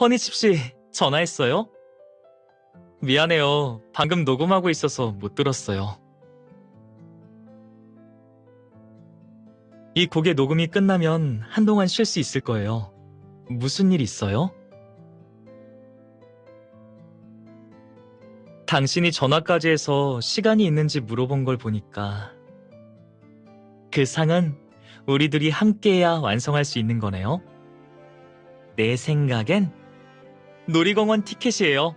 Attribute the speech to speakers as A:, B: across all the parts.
A: 허니칩 씨, 전화했어요? 미안해요. 방금 녹음하고 있어서 못 들었어요. 이 곡의 녹음이 끝나면 한동안 쉴 수 있을 거예요. 무슨 일 있어요? 당신이 전화까지 해서 시간이 있는지 물어본 걸 보니까 그 상은 우리들이 함께해야 완성할 수 있는 거네요. 내 생각엔 놀이공원 티켓이에요.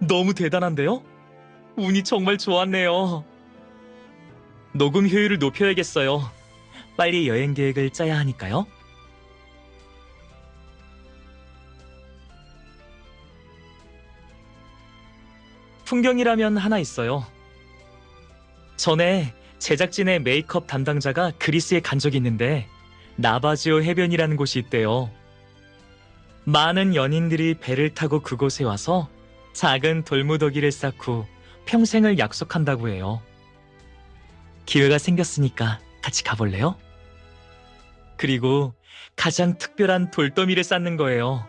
A: 너무 대단한데요? 운이 정말 좋았네요. 녹음 효율을 높여야겠어요. 빨리 여행 계획을 짜야 하니까요. 풍경이라면 하나 있어요. 전에 제작진의 메이크업 담당자가 그리스에 간 적이 있는데 나바지오 해변이라는 곳이 있대요. 많은 연인들이 배를 타고 그곳에 와서 작은 돌무더기를 쌓고 평생을 약속한다고 해요. 기회가 생겼으니까 같이 가볼래요? 그리고 가장 특별한 돌더미를 쌓는 거예요.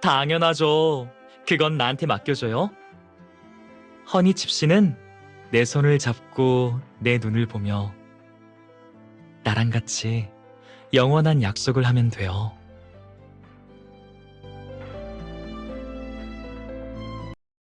A: 당연하죠. 그건 나한테 맡겨줘요. 허니칩 씨는 내 손을 잡고 내 눈을 보며 나랑 같이 영원한 약속을 하면 돼요.